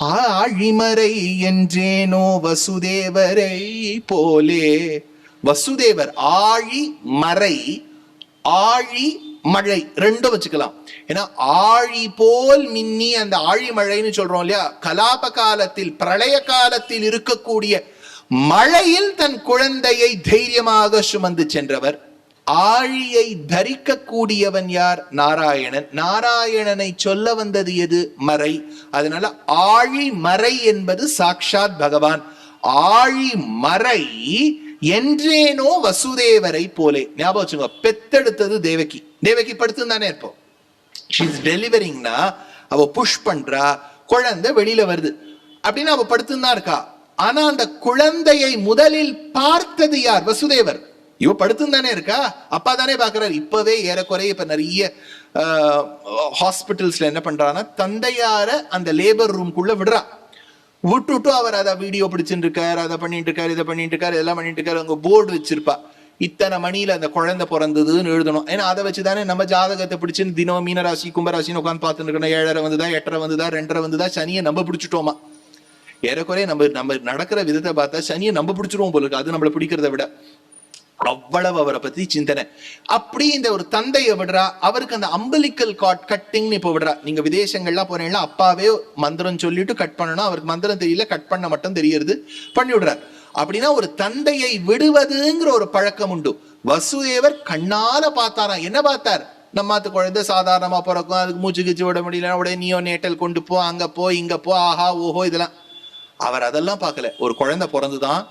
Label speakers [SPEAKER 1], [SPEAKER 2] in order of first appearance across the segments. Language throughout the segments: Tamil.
[SPEAKER 1] ஆழிமறை என்றேனோ வசுதேவரை போலே. வசுதேவர் ஆழி மறை ஆழி மழை ரெண்டும் வச்சுக்கலாம். ஏன்னா ஆழி போல் மின்னி அந்த ஆழி மழைன்னு சொல்றோம் இல்லையா? கலாப காலத்தில் பிரளய காலத்தில் இருக்கக்கூடிய மழையில் தன் குழந்தையை தைரியமாக சுமந்து சென்றவர் ஆழியை தரிக்கக்கூடியவன் யார்? நாராயணன். நாராயணனை சொல்ல வந்தது எது? மறை. அதனால ஆழி மறை என்பது சாக்ஷாத் பகவான். ஆழி மறை என்றேனோ வசுதேவரை போலே. ஞாபகம் வச்சுங்க பெத்தெடுத்தது தேவகி. தேவகி படுத்து தானே இருப்போம். ஷீஸ் டெலிவரிங்னா அவ புஷ் பண்றா குழந்தை வெளியில வருது. அப்படின்னு அவ படுத்துன்னு தான் இருக்கா. ஆனா அந்த குழந்தையை முதலில் பார்த்தது யார்? வசுதேவர். இவ படுத்துன்னு தானே இருக்கா? அப்பா தானே பாக்குறாரு. இப்பவே ஏறக்குறைய இப்ப நிறைய ஹாஸ்பிட்டல்ஸ்ல என்ன பண்றான்னா தந்தையார அந்த லேபர் ரூம்குள்ள விடுறா. விட்டுட்டு அவர் அதை வீடியோ பிடிச்சிட்டு இருக்காரு அதை பண்ணிட்டு இருக்காரு இதை பண்ணிட்டு இருக்காரு இதெல்லாம் பண்ணிட்டு இருக்காரு அங்க போர்டு வச்சிருப்பா. இத்தனை மணியில அந்த குழந்தை பிறந்ததுன்னு எழுதணும். ஏன்னா அதை வச்சுதானே நம்ம ஜாதகத்தை பிடிச்சுன்னு தினம் மீனராசி கும்பராசின்னு உட்காந்து பார்த்துட்டு இருக்கணும் ஏழரை வந்துதா எட்டரை வந்துதா ரெண்டரை வந்துதா சனியை நம்ம பிடிச்சிட்டோமா? ஏறக்குறைய நம்ம நம்ம நடக்கிற விதத்தை பார்த்தா சனியை நம்ம பிடிச்சிருவோம் போல இருக்கு. அது நம்மளை பிடிக்கிறத விட. அவ்வளவு அவரை பத்தி சிந்தனை. அப்படி இந்த ஒரு தந்தையை விடுறா அவருக்கு அந்த அம்பலிக்கல் காட் கட்டிங்னு இப்போ விடுறா. நீங்க விதேசங்கள்லாம் போனீங்கன்னா அப்பாவே மந்திரம் சொல்லிட்டு கட் பண்ணணும் அவருக்கு மந்திரம் தெரியல கட் பண்ண மட்டும் தெரியறது பண்ணி விடுறார். அப்படின்னா ஒரு தந்தையை விடுவதுங்கிற ஒரு பழக்கம் உண்டு. வசுதேவர் கண்ணால பார்த்தாராம். என்ன பார்த்தார்? நம்மாத்து குழந்தை சாதாரணமா பிறக்கும் அதுக்கு மூச்சு கிச்சு விட முடியல உடனே நியோ நேட்டல் கொண்டு போ அங்க போ இங்க போ ஆஹா ஓஹோ இதெல்லாம். அவர் அதெல்லாம் பார்க்கல. ஒரு குழந்தை பிறந்துதான்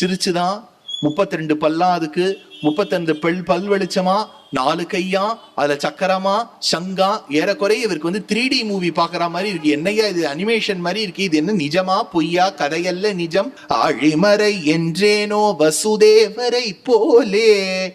[SPEAKER 1] சிரிச்சுதான் முப்பத்தி ரெண்டு பல்லா அதுக்கு முப்பத்தி பெல் பல் வெளிச்சமா நாலு கையா அதுல சக்கரமா சங்கா ஏறக்குறைய இவருக்கு வந்து த்ரீ டி மூவி பாக்குற மாதிரி இருக்கு. என்னையா இது? அனிமேஷன் மாதிரி இருக்கு. இது என்ன நிஜமா? பொய்யா? கதையல்ல நிஜம்? அழிமறை என்றேனோ வசுதேவரை போலே.